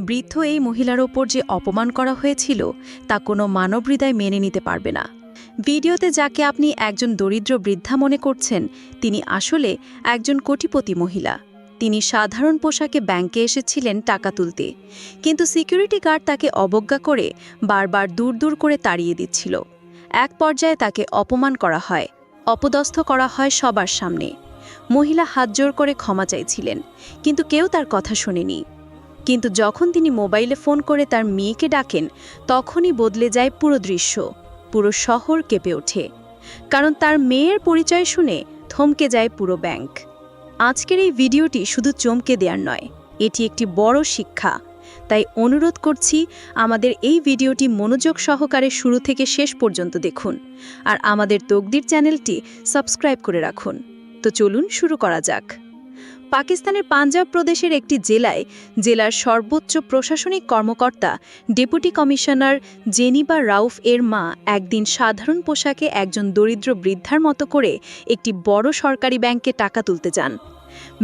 বৃদ্ধ এই মহিলার ওপর যে অপমান করা হয়েছিল, তা কোনো মানবহৃদয় মেনে নিতে পারবে না। ভিডিওতে যাকে আপনি একজন দরিদ্র বৃদ্ধা মনে করছেন, তিনি আসলে একজন কোটিপতি মহিলা। তিনি সাধারণ পোশাকে ব্যাংকে এসেছিলেন টাকা তুলতে। কিন্তু সিকিউরিটি গার্ড তাকে অবজ্ঞা করে বারবার দূর দূর করে তাড়িয়ে দিচ্ছিল। এক পর্যায়ে তাকে অপমান করা হয়, অপদস্থ করা হয় সবার সামনে। মহিলা হাত জোর করে ক্ষমা চাইছিলেন, কিন্তু কেউ তার কথা শোনেনি। কিন্তু যখন তিনি মোবাইলে ফোন করে তার মেয়েকে ডাকেন, তখনই বদলে যায় পুরো দৃশ্য, পুরো শহর কেঁপে ওঠে। কারণ তার মেয়ের পরিচয় শুনে থমকে যায় পুরো ব্যাংক। আজকের এই ভিডিওটি শুধু চমকে দেওয়ার নয়, এটি একটি বড় শিক্ষা। তাই অনুরোধ করছি, আমাদের এই ভিডিওটি মনোযোগ সহকারে শুরু থেকে শেষ পর্যন্ত দেখুন আর আমাদের তকদির চ্যানেলটি সাবস্ক্রাইব করে রাখুন। তো চলুন শুরু করা যাক। পাকিস্তানের পাঞ্জাব প্রদেশের একটি জেলায় জেলার সর্বোচ্চ প্রশাসনিক কর্মকর্তা, ডেপুটি কমিশনার জেনিবা রাউফ এর মা একদিন সাধারণ পোশাকে একজন দরিদ্র বৃদ্ধার মতো করে একটি বড় সরকারি ব্যাংকে টাকা তুলতে যান।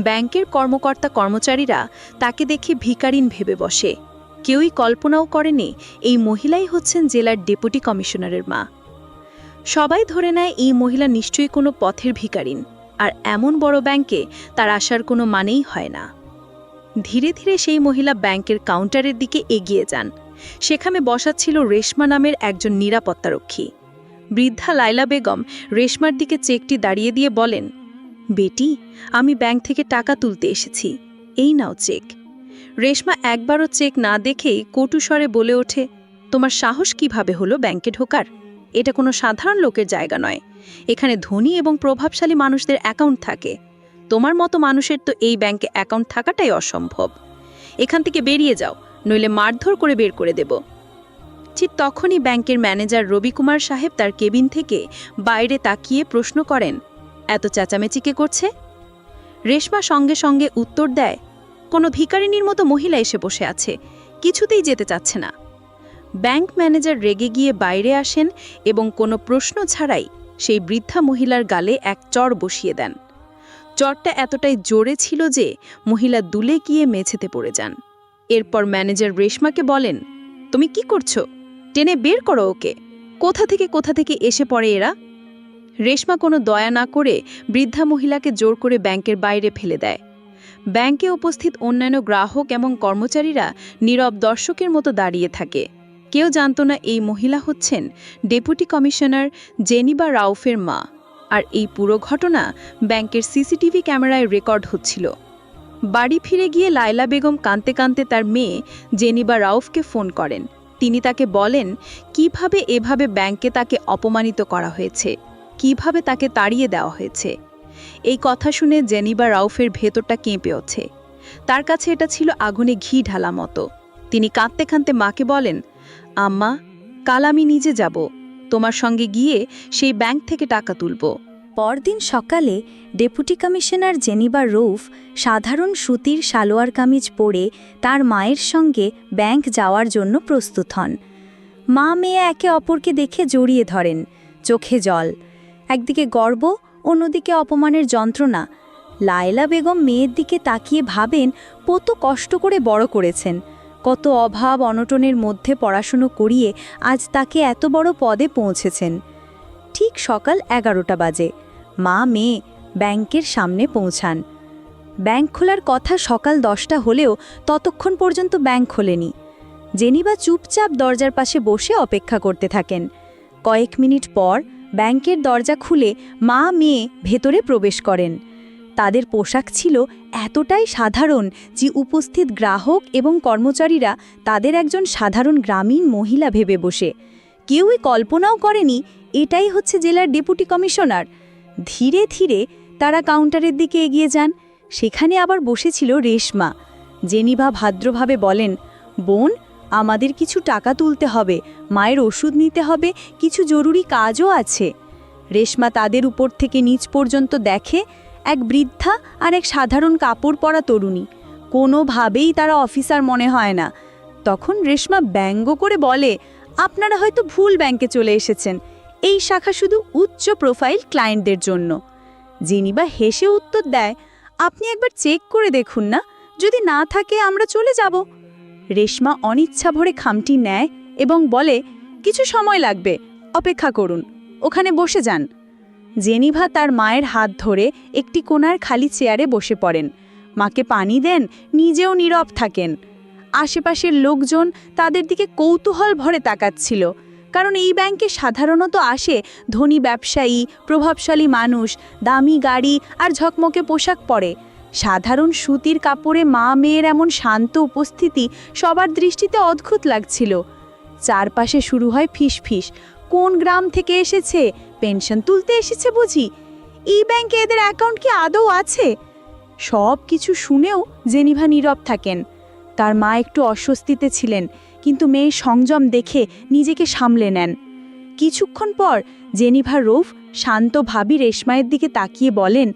ব্যাংকের কর্মকর্তা কর্মচারীরা তাকে দেখে ভিকারিন ভেবে বসে। কেউই কল্পনাও করেনি এই মহিলাই হচ্ছেন জেলার ডেপুটি কমিশনারের মা। সবাই ধরে নেয় এই মহিলা নিশ্চয়ই কোনো পথের ভিকারিন। আর এমন বড় ব্যাংকে তার আসার কোনো মানেই হয় না। ধীরে ধীরে সেই মহিলা ব্যাংকের কাউন্টারের দিকে এগিয়ে যান। সেখানে বসা ছিল রেশমা নামের একজন নিরাপত্তারক্ষী। বৃদ্ধা লাইলা বেগম রেশমার দিকে চেকটি দাঁড়িয়ে দিয়ে বলেন, বেটি, আমি ব্যাংক থেকে টাকা তুলতে এসেছি। এই নাও চেক। রেশমা একবারও চেক না দেখেই কটুস্বরে বলে ওঠে, তোমার সাহস কীভাবে হলো ব্যাংকে ঢোকার? এটা কোনো সাধারণ লোকের জায়গা নয়। এখানে ধনী এবং প্রভাবশালী মানুষদের অ্যাকাউন্ট থাকে। তোমার মতো মানুষের তো এই ব্যাংকে অ্যাকাউন্ট থাকাটাই অসম্ভব। এখান থেকে বেরিয়ে যাও, নইলে মারধর করে বের করে দেব। ঠিক তখনই ব্যাংকের ম্যানেজার রবি কুমার সাহেব তার কেবিন থেকে বাইরে তাকিয়ে প্রশ্ন করেন, এত চেঁচামেচি কে করছে? রেশমা সঙ্গে সঙ্গে উত্তর দেয়, কোনো ভিকারিনীর মতো মহিলা এসে বসে আছে, কিছুতেই যেতে চাচ্ছে না। ব্যাংক ম্যানেজার রেগে গিয়ে বাইরে আসেন এবং কোনো প্রশ্ন ছাড়াই সেই বৃদ্ধা মহিলার গালে এক চর বসিয়ে দেন। চরটা এতটাই জোরে ছিল যে মহিলা দুলে গিয়ে মেঝেতে পড়ে যান। এরপর ম্যানেজার রেশমাকে বলেন, তুমি কি করছ? টেনে বের করো ওকে। কোথা থেকে কোথা থেকে এসে পড়ে এরা? রেশমা কোনো দয়া না করে বৃদ্ধা মহিলাকে জোর করে ব্যাংকের বাইরে ফেলে দেয়। ব্যাংকে উপস্থিত অন্যান্য গ্রাহক এবং কর্মচারীরা নীরব দর্শকের মতো দাঁড়িয়ে থাকে। কেউ জানত না এই মহিলা হচ্ছেন ডেপুটি কমিশনার জেনিবা রাউফের মা। আর এই পুরো ঘটনা ব্যাংকের সিসিটিভি ক্যামেরায় রেকর্ড হচ্ছিল। বাড়ি ফিরে গিয়ে লায়লা বেগম কাঁদতে কাঁদতে তার মেয়ে জেনিবা রাউফকে ফোন করেন। তিনি তাকে বলেন, কীভাবে এভাবে ব্যাংকে তাকে অপমানিত করা হয়েছে? কীভাবে তাকে তাড়িয়ে দেওয়া হয়েছে? এই কথা শুনে জেনিবা রাউফের ভেতরটা কেঁপে ওঠে। তার কাছে এটা ছিল আগুনে ঘি ঢালা মতো। তিনি কাঁদতে কাঁদতে মাকে বলেন আম্মা, কাল আমি নিজে যাব। তোমার সঙ্গে গিয়ে সেই ব্যাংক থেকে টাকা তুলব। পরদিন সকালে ডেপুটি কমিশনার জেনিবা রৌফ সাধারণ সুতির সালোয়ার কামিজ পরে তার মায়ের সঙ্গে ব্যাংক যাওয়ার জন্য প্রস্তুত হন। মা মেয়ে একে অপরকে দেখে জড়িয়ে ধরেন। চোখে জল। একদিকে গর্ব, অন্যদিকে অপমানের যন্ত্রণা। লায়লা বেগম মেয়ের দিকে তাকিয়ে ভাবেন, কত কষ্ট করে বড় করেছেন। কত অভাব অনটনের মধ্যে পড়াশুনো করিয়ে আজ তাকে এত বড় পদে পৌঁছেছেন। ঠিক সকাল এগারোটা বাজে। মা, মেয়ে ব্যাংকের সামনে পৌঁছান। ব্যাংক খোলার কথা সকাল দশটা হলেও ততক্ষণ পর্যন্ত ব্যাংক খোলেনি। জেনিবা চুপচাপ দরজার পাশে বসে অপেক্ষা করতে থাকেন। কয়েক মিনিট পর ব্যাংকের দরজা খুলে মা, মেয়ে ভেতরে প্রবেশ করেন। তাদের পোশাক ছিল এতটাই সাধারণ যে উপস্থিত গ্রাহক এবং কর্মচারীরা তাদের একজন সাধারণ গ্রামীণ মহিলা ভেবে বসে। কেউই কল্পনাও করেনি এটাই হচ্ছে জেলার ডেপুটি কমিশনার। ধীরে ধীরে তারা কাউন্টারের দিকে এগিয়ে যান, সেখানে আবার বসেছিল রেশমা। জেনিভা ভাদ্রভাবে বলেন, বোন, আমাদের কিছু টাকা তুলতে হবে, মায়ের ওষুধ নিতে হবে, কিছু জরুরি কাজও আছে। রেশমা তাদের উপর থেকে নিচ পর্যন্ত দেখে এক বৃদ্ধা আর এক সাধারণ কাপড় পরা তরুণী। কোনোভাবেই তারা অফিসার মনে হয় না। তখন রেশমা ব্যঙ্গ করে বলে, আপনারা হয়তো ভুল ব্যাংকে চলে এসেছেন। এই শাখা শুধু উচ্চ প্রোফাইল ক্লায়েন্টদের জন্য। জেনিবা হেসে উত্তর দেয়, আপনি একবার চেক করে দেখুন না। যদি না থাকে, আমরা চলে যাব। রেশমা অনিচ্ছা ভরে খামটি নেয় এবং বলে, কিছু সময় লাগবে, অপেক্ষা করুন। ওখানে বসে যান। জেনিভা তার মায়ের হাত ধরে একটি কোণার খালি চেয়ারে বসে পড়েন। মাকে পানি দেন, নিজেও নীরব থাকেন। আশেপাশের লোকজন তাদের দিকে কৌতূহল ভরে তাকাচ্ছিল, কারণ এই ব্যাংকে সাধারণত আসে ধনী ব্যবসায়ী, প্রভাবশালী মানুষ, দামি গাড়ি আর ঝকমকে পোশাক পরে। সাধারণ সুতির কাপড়ে মা মেয়ের এমন শান্ত উপস্থিতি সবার দৃষ্টিতে অদ্ভুত লাগছিল। চারপাশে শুরু হয় ফিসফিস কোন গ্রাম থেকে এসেছে? পেনশন তুলতে এসেছে বুঝি। ই ব্যাংকে এদের অ্যাকাউন্ট কি আদৌ আছে? সব কিছু শুনেও জেনিভা নীরব থাকেন। তার মা একটু অস্বস্তিতে ছিলেন, কিন্তু মেয়ের সংযম দেখে নিজেকে সামলে নেন। কিছুক্ষণ পর জেনিভা রৌফ শান্ত ভাবি রেশমায়ের দিকে তাকিয়ে বলেন,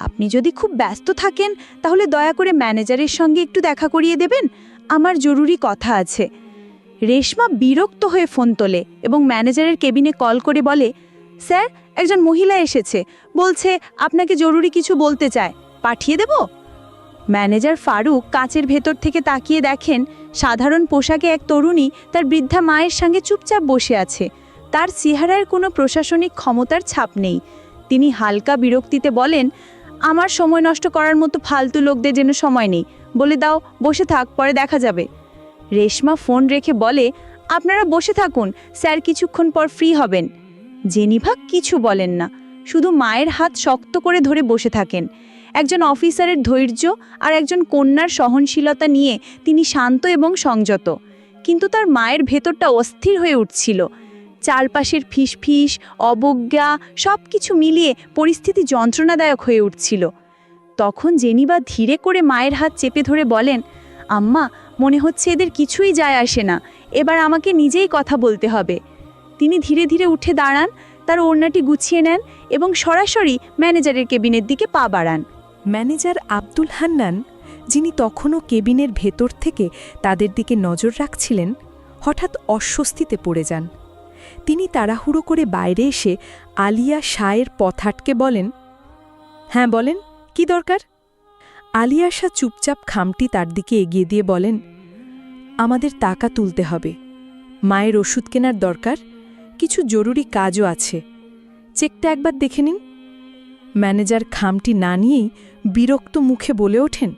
আপনি যদি খুব ব্যস্ত থাকেন, তাহলে দয়া করে ম্যানেজারের সঙ্গে একটু দেখা করিয়ে দেবেন? আমার জরুরি কথা আছে। রেশমা বিরক্ত হয়ে ফোন তোলে এবং ম্যানেজারের কেবিনে কল করে বলে, স্যার, একজন মহিলা এসেছে। বলছে, আপনাকে জরুরি কিছু বলতে চায়। পাঠিয়ে দেব? ম্যানেজার ফারুক কাঁচের ভেতর থেকে তাকিয়ে দেখেন, সাধারণ পোশাকে এক তরুণী তার বৃদ্ধা মায়ের সঙ্গে চুপচাপ বসে আছে। তার চেহারার কোনো প্রশাসনিক ক্ষমতার ছাপ নেই। তিনি হালকা বিরক্তিতে বলেন, আমার সময় নষ্ট করার মতো ফালতু লোকদের যেন সময় নেই। বলে দাও, বসে থাক, পরে দেখা যাবে। রেশমা ফোন রেখে বলে, আপনারা বসে থাকুন, স্যার কিছুক্ষণ পর ফ্রি হবেন। জেনিভা কিছু বলেন না, শুধু মায়ের হাত শক্ত করে ধরে বসে থাকেন। একজন অফিসারের ধৈর্য আর একজন কন্যার সহনশীলতা নিয়ে তিনি শান্ত এবং সংযত। কিন্তু তার মায়ের ভেতরটা অস্থির হয়ে উঠছিল। চারপাশের ফিসফিস, অবজ্ঞা সব কিছু মিলিয়ে পরিস্থিতি যন্ত্রণাদায়ক হয়ে উঠছিল। তখন জেনিবা ধীরে করে মায়ের হাত চেপে ধরে বলেন, আম্মা মনে হচ্ছে এদের কিছুই যায় আসে না। এবার আমাকে নিজেই কথা বলতে হবে। তিনি ধীরে ধীরে উঠে দাঁড়ান, তার ওড়নাটি গুছিয়ে নেন এবং সরাসরি ম্যানেজারের কেবিনের দিকে পা বাড়ান। ম্যানেজার আব্দুল হান্নান, যিনি তখনও কেবিনের ভেতর থেকে তাদের দিকে নজর রাখছিলেন, হঠাৎ অস্বস্তিতে পড়ে যান। তিনি তাড়াহুড়ো করে বাইরে এসে আলিয়া শায়ের পথ আটকে বলেন হ্যাঁ বলেন, কি দরকার? আলিয়া শাহ চুপচাপ খামটি তার দিকে এগিয়ে দিয়ে বলেন, আমাদের টাকা তুলতে হবে। মায়ের ওষুধ কেনার দরকার, কিছু জরুরি কাজও আছে। চেকটা একবার দেখে নিন। ম্যানেজার খামটি না নিয়েই বিরক্ত মুখে বলে ওঠেন,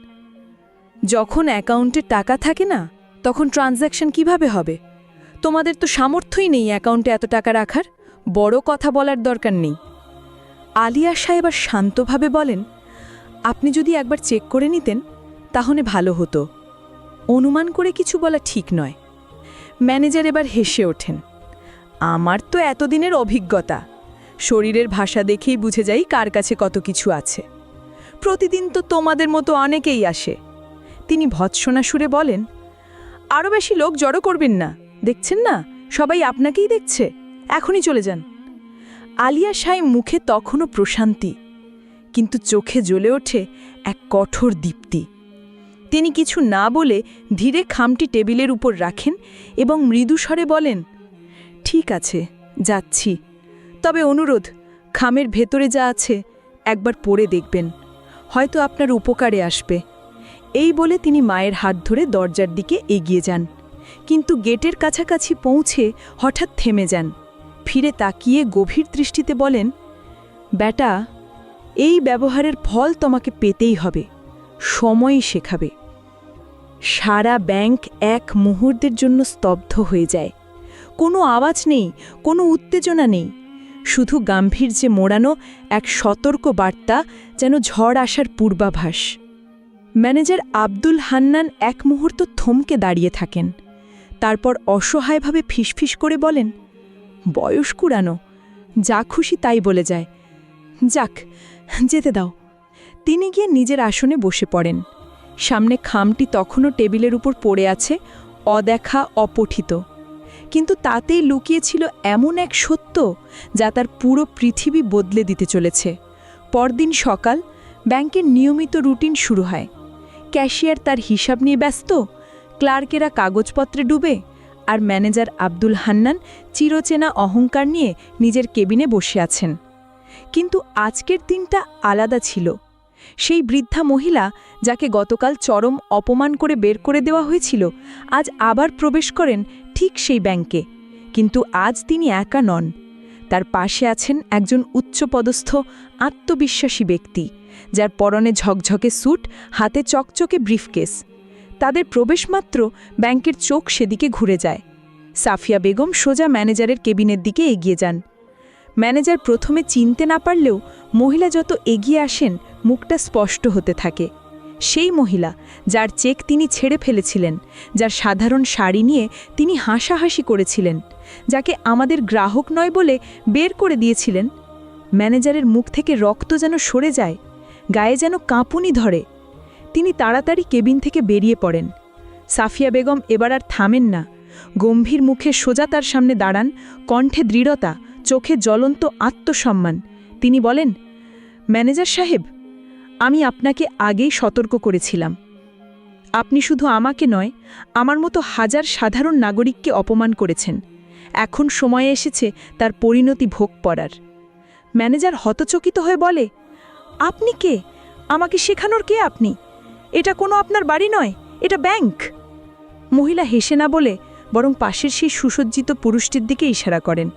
যখন অ্যাকাউন্টে টাকা থাকে না, তখন ট্রানজ্যাকশন কীভাবে হবে? তোমাদের তো সামর্থ্যই নেই অ্যাকাউন্টে এত টাকা রাখার, বড় কথা বলার দরকার নেই। আলিয়া সাহেব আর শান্তভাবে বলেন আপনি যদি একবার চেক করে নিতেন, তাহলে ভালো হতো। অনুমান করে কিছু বলা ঠিক নয়। ম্যানেজার এবার হেসে ওঠেন, আমার তো এতদিনের অভিজ্ঞতা। শরীরের ভাষা দেখেই বুঝে যাই কার কাছে কত কিছু আছে। প্রতিদিন তো তোমাদের মতো অনেকেই আসে। তিনি ভৎসনা সুরে বলেন আরও বেশি লোক জড়ো করবেন না। দেখছেন না? সবাই আপনাকেই দেখছে। এখনই চলে যান। আলিয়া সাই মুখে তখনও প্রশান্তি। কিন্তু চোখে জ্বলে ওঠে এক কঠোর দীপ্তি। তিনি কিছু না বলে ধীরে খামটি টেবিলের উপর রাখেন এবং মৃদু স্বরে বলেন, ঠিক আছে, যাচ্ছি। তবে অনুরোধ, খামের ভেতরে যা আছে, একবার পড়ে দেখবেন। হয়তো আপনার উপকারে আসবে। এই বলে তিনি মায়ের হাত ধরে দরজার দিকে এগিয়ে যান। কিন্তু গেটের কাছাকাছি পৌঁছে হঠাৎ থেমে যান। ফিরে তাকিয়ে গভীর দৃষ্টিতে বলেন, ব্যাটা এই ব্যবহারের ফল তোমাকে পেতেই হবে। সময়ই শেখাবে। সারা ব্যাংক এক মুহূর্তের জন্য স্তব্ধ হয়ে যায়। কোনো আওয়াজ নেই, কোনো উত্তেজনা নেই। শুধু গাম্ভীর্যে মোড়ানো এক সতর্ক বার্তা যেন ঝড় আসার পূর্বাভাস। ম্যানেজার আব্দুল হান্নান এক মুহূর্ত থমকে দাঁড়িয়ে থাকেন। তারপর অসহায়ভাবে ফিসফিস করে বলেন, বয়স কুড়ানো। যা খুশি তাই বলে যায়। যাক যেতে দাও। তিনি গিয়ে নিজের আসনে বসে পড়েন। সামনে খামটি তখনও টেবিলের উপর পড়ে আছে, অদেখা, অপঠিত। কিন্তু তাতেই লুকিয়েছিল এমন এক সত্য যা তার পুরো পৃথিবী বদলে দিতে চলেছে। পরদিন সকাল ব্যাংকের নিয়মিত রুটিন শুরু হয়। ক্যাশিয়ার তার হিসাব নিয়ে ব্যস্ত, ক্লার্কেরা কাগজপত্রে ডুবে, আর ম্যানেজার আব্দুল হান্নান চিরচেনা অহংকার নিয়ে নিজের কেবিনে বসে আছেন। কিন্তু আজকের দিনটা আলাদা ছিল। সেই বৃদ্ধা মহিলা, যাকে গতকাল চরম অপমান করে বের করে দেওয়া হয়েছিল, আজ আবার প্রবেশ করেন ঠিক সেই ব্যাংকে। কিন্তু আজ তিনি একা নন। তার পাশে আছেন একজন উচ্চপদস্থ, আত্মবিশ্বাসী ব্যক্তি, যার পরনে ঝকঝকে স্যুট, হাতে চকচকে ব্রিফকেস। তাদের প্রবেশমাত্র ব্যাংকের চোখ সেদিকে ঘুরে যায়। সাফিয়া বেগম সোজা ম্যানেজারের কেবিনের দিকে এগিয়ে যান। ম্যানেজার প্রথমে চিনতে না পারলেও মহিলা যত এগিয়ে আসেন, মুখটা স্পষ্ট হতে থাকে। সেই মহিলা, যার চেক তিনি ছেড়ে ফেলেছিলেন, যার সাধারণ শাড়ি নিয়ে তিনি হাসাহাসি করেছিলেন, যাকে আমাদের গ্রাহক নয় বলে বের করে দিয়েছিলেন। ম্যানেজারের মুখ থেকে রক্ত যেন সরে যায়, গায়ে যেন কাঁপুনি ধরে। তিনি তাড়াতাড়ি কেবিন থেকে বেরিয়ে পড়েন। সাফিয়া বেগম এবার আর থামেন না। গম্ভীর মুখে সোজা তার সামনে দাঁড়ান, কণ্ঠে দৃঢ়তা চোখে জ্বলন্ত আত্মসম্মান। তিনি বলেন, ম্যানেজার সাহেব, আমি আপনাকে আগেই সতর্ক করেছিলাম। আপনি শুধু আমাকে নয়, আমার মতো হাজার সাধারণ নাগরিককে অপমান করেছেন। এখন সময় এসেছে তার পরিণতি ভোগ পড়ার। ম্যানেজার হতচকিত হয়ে বলে, আপনি কে? আমাকে শেখানোর কে আপনি? এটা কোনো আপনার বাড়ি নয়, এটা ব্যাংক। মহিলা হেসে না বলে বরং পাশের সেই সুসজ্জিত পুরুষটির দিকে ইশারা করেন।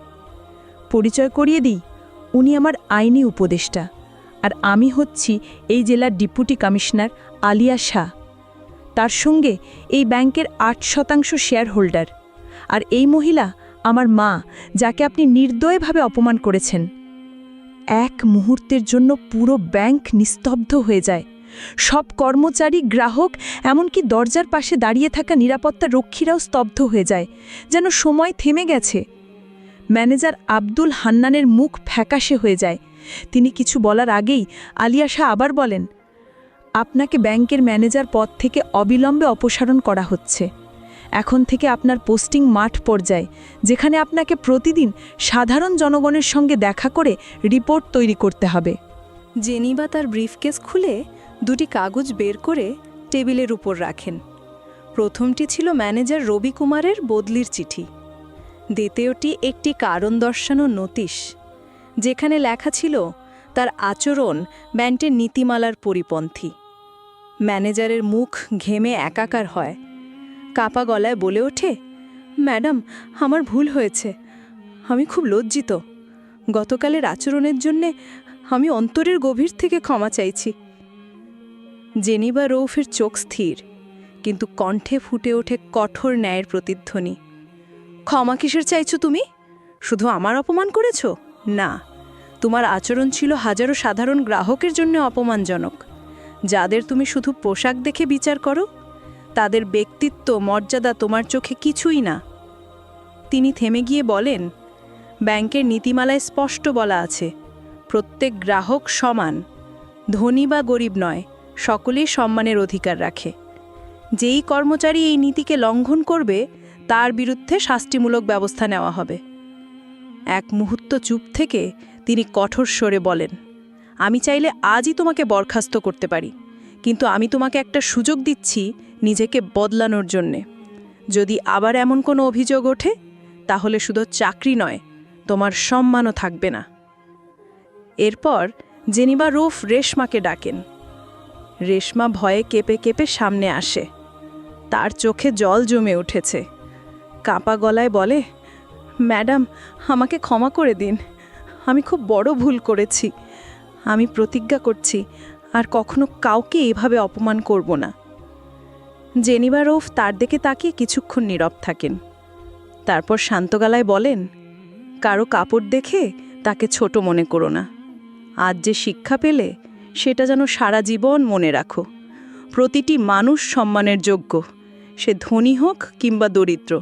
পরিচয় করিয়ে দিই? উনি আমার আইনি উপদেষ্টা। আর আমি হচ্ছি এই জেলার ডিপুটি কমিশনার আলিয়া শাহ। তার সঙ্গে এই ব্যাংকের আট শতাংশ শেয়ার হোল্ডার আর এই মহিলা আমার মা, যাকে আপনি নির্দয়ভাবে অপমান করেছেন। এক মুহূর্তের জন্য পুরো ব্যাংক নিস্তব্ধ হয়ে যায়। সব কর্মচারী, গ্রাহক, এমনকি দরজার পাশে দাঁড়িয়ে থাকা নিরাপত্তা রক্ষীরাও স্তব্ধ হয়ে যায়। যেন সময় থেমে গেছে। ম্যানেজার আব্দুল হান্নানের মুখ ফ্যাকাশে হয়ে যায়। তিনি কিছু বলার আগেই আলিয়া শাহ আবার বলেন, আপনাকে ব্যাংকের ম্যানেজার পদ থেকে অবিলম্বে অপসারণ করা হচ্ছে। এখন থেকে আপনার পোস্টিং মাঠ পর্যায়ে, যেখানে আপনাকে প্রতিদিন সাধারণ জনগণের সঙ্গে দেখা করে রিপোর্ট তৈরি করতে হবে। জেনিবা তার ব্রিফকেস খুলে দুটি কাগজ বের করে টেবিলের উপর রাখেন। প্রথমটি ছিল ম্যানেজার রবি কুমারের বদলির চিঠি। দ্বিতীয়টি একটি কারণ দর্শানো নোটিশ, যেখানে লেখা ছিল, তার আচরণ ব্যান্ডের নীতিমালার পরিপন্থী। ম্যানেজারের মুখ ঘেমে একাকার হয়। কাপা গলায় বলে ওঠে, ম্যাডাম, আমার ভুল হয়েছে। আমি খুব লজ্জিত। গতকালের আচরণের জন্যে আমি অন্তরের গভীর থেকে ক্ষমা চাইছি। জেনিবা রৌফের চোখ স্থির, কিন্তু কণ্ঠে ফুটে ওঠে কঠোর ন্যায়ের প্রতিধ্বনি। ক্ষমা কিসের চাইছো তুমি? শুধু আমার অপমান করেছ? না, তোমার আচরণ ছিল হাজারো সাধারণ গ্রাহকের জন্য অপমানজনক। যাদের তুমি শুধু পোশাক দেখে বিচার করো, তাদের ব্যক্তিত্ব, মর্যাদা তোমার চোখে কিছুই না। তিনি থেমে গিয়ে বলেন, ব্যাংকের নীতিমালায় স্পষ্ট বলা আছে, প্রত্যেক গ্রাহক সমান, ধনী বা গরিব নয়, সকলেই সম্মানের অধিকার রাখে। যেই কর্মচারী এই নীতিকে লঙ্ঘন করবে তার বিরুদ্ধে শাস্তিমূলক ব্যবস্থা নেওয়া হবে। এক মুহূর্ত চুপ থেকে তিনি কঠোর স্বরে বলেন, আমি চাইলে আজই তোমাকে বরখাস্ত করতে পারি, কিন্তু আমি তোমাকে একটা সুযোগ দিচ্ছি নিজেকে বদলানোর জন্যে। যদি আবার এমন কোনো অভিযোগ ওঠে, তাহলে শুধু চাকরি নয়, তোমার সম্মানও থাকবে না। এরপর জেনিবা রুফ রেশমাকে ডাকেন। রেশমা ভয়ে কেঁপে কেঁপে সামনে আসে। তার চোখে জল জমে উঠেছে। কাঁপা গলায় বলে, ম্যাডাম, আমাকে ক্ষমা করে দিন। আমি খুব বড় ভুল করেছি। আমি প্রতিজ্ঞা করছি, আর কখনো কাউকে এভাবে অপমান করব না। জেনিবা রৌফ তার দিকে তাকিয়ে কিছুক্ষণ নীরব থাকেন। তারপর শান্ত গলায় বলেন, কারও কাপড় দেখে তাকে ছোট মনে করো না। আজ যে শিক্ষা পেলে, সেটা যেন সারা জীবন মনে রাখো। প্রতিটি মানুষ সম্মানের যোগ্য। সে ধনী হোক কিংবা দরিদ্র।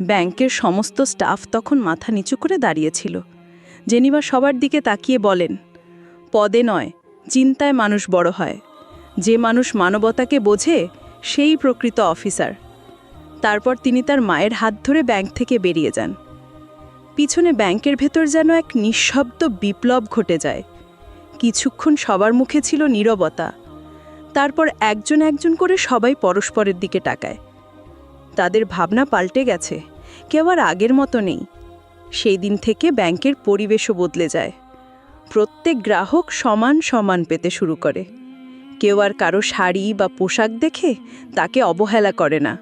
ব্যাংকের সমস্ত স্টাফ তখন মাথা নিচু করে দাঁড়িয়েছিল। জেনিবা সবার দিকে তাকিয়ে বলেন, পদে নয়, চিন্তায় মানুষ বড় হয়। যে মানুষ মানবতাকে বোঝে, সেই প্রকৃত অফিসার। তারপর তিনি তার মায়ের হাত ধরে ব্যাংক থেকে বেরিয়ে যান। পিছনে ব্যাংকের ভেতর যেন এক নিঃশব্দ বিপ্লব ঘটে যায়। কিছুক্ষণ সবার মুখে ছিল নীরবতা। তারপর একজন একজন করে সবাই পরস্পরের দিকে তাকায়। তাদের ভাবনা পাল্টে গেছে। কেউ আর আগের মতো নেই। সেই দিন থেকে ব্যাংকের পরিবেশও বদলে যায়। প্রত্যেক গ্রাহক সমান সমান পেতে শুরু করে। কেউ আর কারও শাড়ি বা পোশাক দেখে তাকে অবহেলা করে না।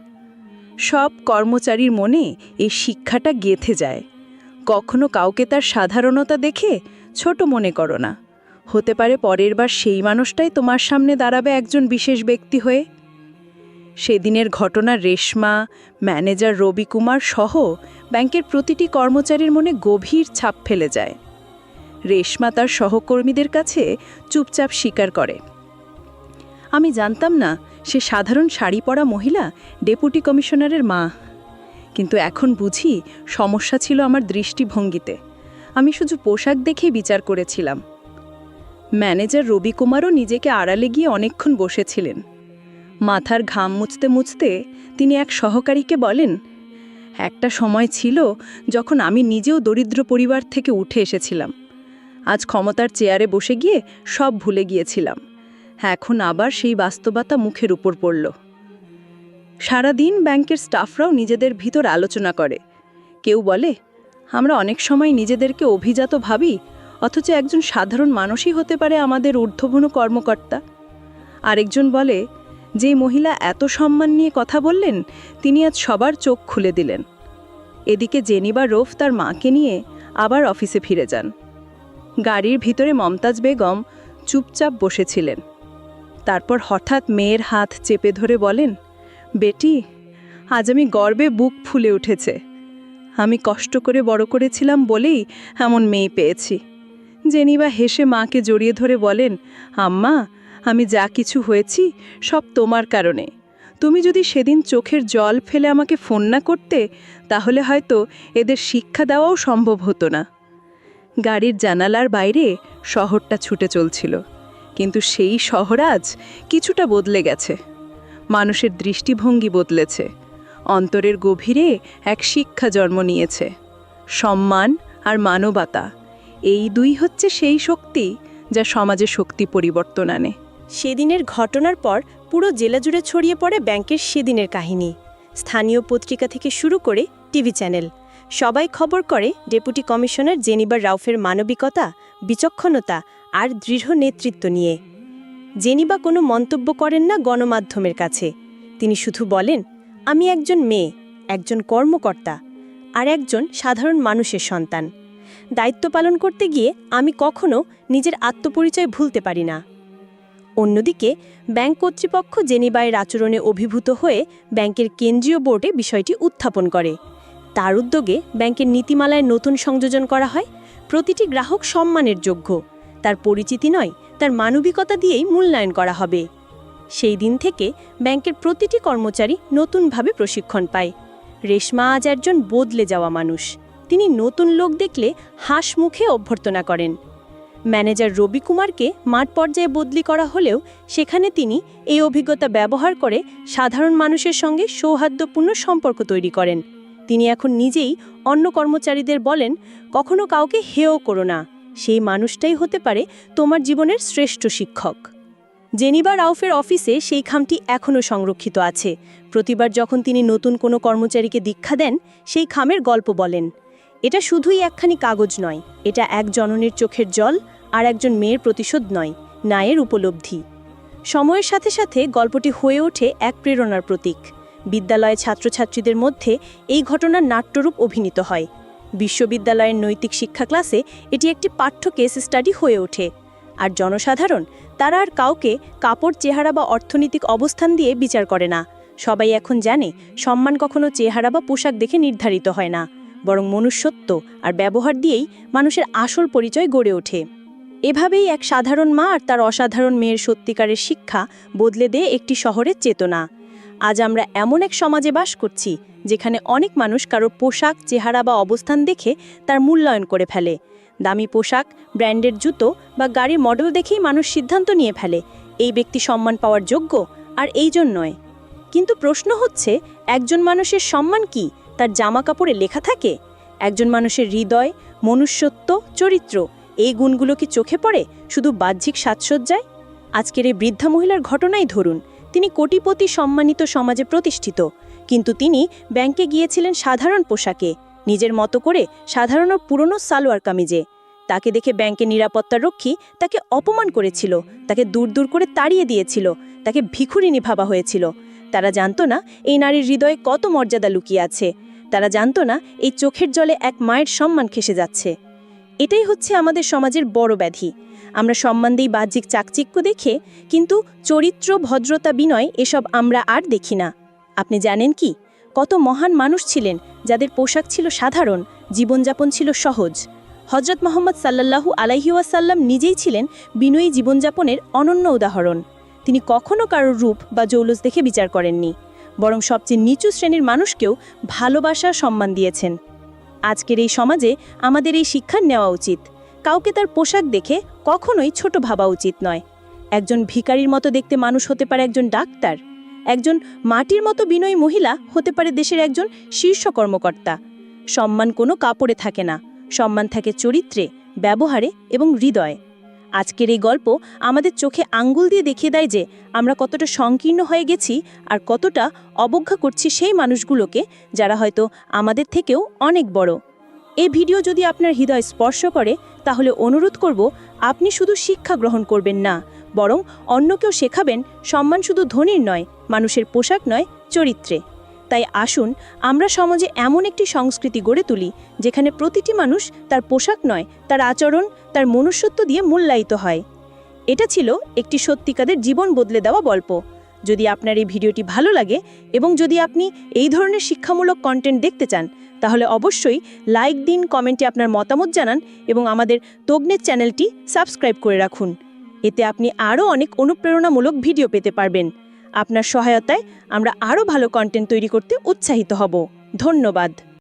সব কর্মচারীর মনে এই শিক্ষাটা গেঁথে যায়। কখনো কাউকে তার সাধারণতা দেখে ছোট মনে করো না। হতে পারে পরের বার সেই মানুষটাই তোমার সামনে দাঁড়াবে একজন বিশেষ ব্যক্তি হয়ে। সেদিনের ঘটনা রেশমা, ম্যানেজার রবি কুমার সহ ব্যাংকের প্রতিটি কর্মচারীর মনে গভীর ছাপ ফেলে যায়। রেশমা তার সহকর্মীদের কাছে চুপচাপ স্বীকার করে। আমি জানতাম না, সে সাধারণ শাড়ি পরা মহিলা ডেপুটি কমিশনারের মা। কিন্তু এখন বুঝি সমস্যা ছিল আমার দৃষ্টিভঙ্গিতে। আমি শুধু পোশাক দেখেই বিচার করেছিলাম। ম্যানেজার রবি কুমারও নিজেকে আড়ালে গিয়ে অনেকক্ষণ বসেছিলেন। মাথার ঘাম মুছতে মুছতে তিনি এক সহকারীকে বলেন, একটা সময় ছিল যখন আমি নিজেও দরিদ্র পরিবার থেকে উঠে এসেছিলাম। আজ ক্ষমতার চেয়ারে বসে গিয়ে সব ভুলে গিয়েছিলাম। এখন আবার সেই বাস্তবতা মুখের উপর পড়ল। সারাদিন ব্যাংকের স্টাফরাও নিজেদের ভিতর আলোচনা করে। কেউ বলে, আমরা অনেক সময় নিজেদেরকে অভিজাত ভাবি, অথচ একজন সাধারণ মানুষই হতে পারে আমাদের ঊর্ধ্বভূণ কর্মকর্তা। আরেকজন বলে যে মহিলা এত সম্মান নিয়ে কথা বললেন, তিনি আজ সবার চোখ খুলে দিলেন। এদিকে জেনিবা রোফ তার মাকে নিয়ে আবার অফিসে ফিরে যান। গাড়ির ভিতরে মমতাজ বেগম চুপচাপ বসেছিলেন। তারপর হঠাৎ মেয়ের হাত চেপে ধরে বলেন, বেটি, আজ আমি গর্বে বুক ফুলে উঠেছে। আমি কষ্ট করে বড় করেছিলাম বলেই এমন মেয়ে পেয়েছি। জেনিবা হেসে মাকে জড়িয়ে ধরে বলেন, আম্মা আমি যা কিছু হয়েছি, সব তোমার কারণে। তুমি যদি সেদিন চোখের জল ফেলে আমাকে ফোন না করতে, তাহলে হয়তো এদের শিক্ষা দেওয়াও সম্ভব হতো না। গাড়ির জানালার বাইরে শহরটা ছুটে চলছিল, কিন্তু সেই শহর আজ কিছুটা বদলে গেছে। মানুষের দৃষ্টিভঙ্গি বদলেছে, অন্তরের গভীরে এক শিক্ষা জন্ম নিয়েছে। সম্মান আর মানবতা, এই দুই হচ্ছে সেই শক্তি যা সমাজে শক্তি পরিবর্তন আনে। সেদিনের ঘটনার পর পুরো জেলা জুড়ে ছড়িয়ে পড়ে ব্যাংকের সেদিনের কাহিনী। স্থানীয় পত্রিকা থেকে শুরু করে টিভি চ্যানেল। সবাই খবর করে ডেপুটি কমিশনার জেনিবার রাউফের মানবিকতা, বিচক্ষণতা আর দৃঢ় নেতৃত্ব নিয়ে। জেনিবা কোনো মন্তব্য করেন না গণমাধ্যমের কাছে। তিনি শুধু বলেন, আমি একজন মেয়ে, একজন কর্মকর্তা আর একজন সাধারণ মানুষের সন্তান। দায়িত্ব পালন করতে গিয়ে আমি কখনো নিজের আত্মপরিচয় ভুলতে পারি না। অন্যদিকে, ব্যাংক কর্তৃপক্ষ জেনিবায়ের আচরণে অভিভূত হয়ে ব্যাংকের কেন্দ্রীয় বোর্ডে বিষয়টি উত্থাপন করে। তার উদ্যোগে ব্যাংকের নীতিমালায় নতুন সংযোজন করা হয়, প্রতিটি গ্রাহক সম্মানের যোগ্য। তার পরিচিতি নয়, তার মানবিকতা দিয়েই মূল্যায়ন করা হবে। সেই দিন থেকে ব্যাংকের প্রতিটি কর্মচারী নতুনভাবে প্রশিক্ষণ পায়। রেশমা আজ একজন বদলে যাওয়া মানুষ। তিনি নতুন লোক দেখলে হাস মুখে অভ্যর্থনা করেন। ম্যানেজার রবি কুমারকে মাঠ পর্যায়ে বদলি করা হলেও সেখানে তিনি এই অভিজ্ঞতা ব্যবহার করে সাধারণ মানুষের সঙ্গে সৌহার্দ্যপূর্ণ সম্পর্ক তৈরি করেন। তিনি এখন নিজেই অন্য কর্মচারীদের বলেন, কখনো কাউকে হেয় করো না। সেই মানুষটাই হতে পারে তোমার জীবনের শ্রেষ্ঠ শিক্ষক। জেনিবা রাউফের অফিসে সেই খামটি এখনও সংরক্ষিত আছে। প্রতিবার যখন তিনি নতুন কোনো কর্মচারীকে দীক্ষা দেন, সেই খামের গল্প বলেন। এটা শুধুই একখানি কাগজ নয়, এটা এক জননীর চোখের জল আর একজন মেয়ের প্রতিশোধ নয়, ন্যায়ের উপলব্ধি। সময়ের সাথে সাথে গল্পটি হয়ে ওঠে এক প্রেরণার প্রতীক। বিদ্যালয়ে ছাত্রছাত্রীদের মধ্যে এই ঘটনার নাট্যরূপ অভিনীত হয়। বিশ্ববিদ্যালয়ের নৈতিক শিক্ষা ক্লাসে এটি একটি পাঠ্য কেস স্টাডি হয়ে ওঠে। আর জনসাধারণ, তারা আর কাউকে কাপড়, চেহারা বা অর্থনৈতিক অবস্থান দিয়ে বিচার করে না। সবাই এখন জানে, সম্মান কখনো চেহারা বা পোশাক দেখে নির্ধারিত হয় না। বরং মনুষ্যত্ব আর ব্যবহার দিয়েই মানুষের আসল পরিচয় গড়ে ওঠে। এভাবেই এক সাধারণ মা আর তার অসাধারণ মেয়ের সত্যিকারের শিক্ষা বদলে দেয় একটি শহরের চেতনা। আজ আমরা এমন এক সমাজে বাস করছি, যেখানে অনেক মানুষ কারও পোশাক, চেহারা বা অবস্থান দেখে তার মূল্যায়ন করে ফেলে। দামি পোশাক ব্র্যান্ডের জুতো বা গাড়ির মডেল দেখেই মানুষ সিদ্ধান্ত নিয়ে ফেলে, এই ব্যক্তি সম্মান পাওয়ার যোগ্য আর এই জন্যই কিন্তু প্রশ্ন হচ্ছে, একজন মানুষের সম্মান কি? তার জামা কাপড়ে লেখা থাকে, একজন মানুষের হৃদয়, মনুষ্যত্ব, চরিত্র, এই গুণগুলো কি চোখে পড়ে, শুধু বাহ্যিক সাজসজ্জায়? আজকের এই বৃদ্ধা মহিলার ঘটনাই ধরুন। তিনি কোটিপতি সম্মানিত সমাজে প্রতিষ্ঠিত, কিন্তু তিনি ব্যাংকে গিয়েছিলেন সাধারণ পোশাকে, নিজের মতো করে সাধারণ পুরনো সালোয়ার কামিজে। তাকে দেখে ব্যাংকের নিরাপত্তার রক্ষী তাকে অপমান করেছিল, তাকে দূর দূর করে তাড়িয়ে দিয়েছিল, তাকে ভিখুরিনী ভাবা হয়েছিল। তারা জানতো না, এই নারীর হৃদয়ে কত মর্যাদা লুকিয়ে আছে। তারা জানতো না এই চোখের জলে এক মায়ের সম্মান খেসে যাচ্ছে। এটাই হচ্ছে আমাদের সমাজের বড় ব্যাধি। আমরা সম্মান দিই বাহ্যিক চাকচিক্য দেখে, কিন্তু চরিত্র, ভদ্রতা, বিনয় এসব আমরা আর দেখি না। আপনি জানেন কি? কত মহান মানুষ ছিলেন যাদের পোশাক ছিল সাধারণ, জীবনযাপন ছিল সহজ। হজরত মোহাম্মদ সাল্লাল্লাহু আলাইহিওয়াসাল্লাম নিজেই ছিলেন বিনয়ী জীবনযাপনের অনন্য উদাহরণ। তিনি কখনো কারোর রূপ বা জৌলস দেখে বিচার করেননি। বরং সবচেয়ে নিচু শ্রেণির মানুষকেও ভালোবাসা সম্মান দিয়েছেন। আজকের এই সমাজে আমাদের এই শিক্ষা নেওয়া উচিত। কাউকে তার পোশাক দেখে কখনোই ছোট ভাবা উচিত নয়। একজন ভিখারির মতো দেখতে মানুষ হতে পারে একজন ডাক্তার। একজন মাটির মতো বিনয়ী মহিলা হতে পারে দেশের একজন শীর্ষ কর্মকর্তা। সম্মান কোনো কাপড়ে থাকে না। সম্মান থাকে চরিত্রে, ব্যবহারে এবং হৃদয়ে। আজকের এই গল্প আমাদের চোখে আঙ্গুল দিয়ে দেখিয়ে দেয় যে আমরা কতটা সংকীর্ণ হয়ে গেছি আর কতটা অবজ্ঞা করছি সেই মানুষগুলোকে যারা হয়তো আমাদের থেকেও অনেক বড়। এই ভিডিও যদি আপনার হৃদয় স্পর্শ করে, তাহলে অনুরোধ করব আপনি শুধু শিক্ষা গ্রহণ করবেন না, বরং অন্যকেও শেখাবেন সম্মান শুধু ধনীর নয়, মানুষের পোশাক নয়, চরিত্রে। তাই আসুন, আমরা সমাজে এমন একটি সংস্কৃতি গড়ে তুলি, যেখানে প্রতিটি মানুষ তার পোশাক নয়, তার আচরণ, তার মনুষ্যত্ব দিয়ে মূল্যায়িত হয়। এটা ছিল একটি সত্যিকারের জীবন বদলে দেওয়া গল্প। যদি আপনার এই ভিডিওটি ভালো লাগে এবং যদি আপনি এই ধরনের শিক্ষামূলক কন্টেন্ট দেখতে চান, তাহলে অবশ্যই লাইক দিন কমেন্টে আপনার মতামত জানান এবং আমাদের তগ্নের চ্যানেলটি সাবস্ক্রাইব করে রাখুন। এতে আপনি আরও অনেক অনুপ্রেরণামূলক ভিডিও পেতে পারবেন। আপনার সহায়তায় আমরা আরও ভালো কন্টেন্ট তৈরি করতে উৎসাহিত হব। ধন্যবাদ।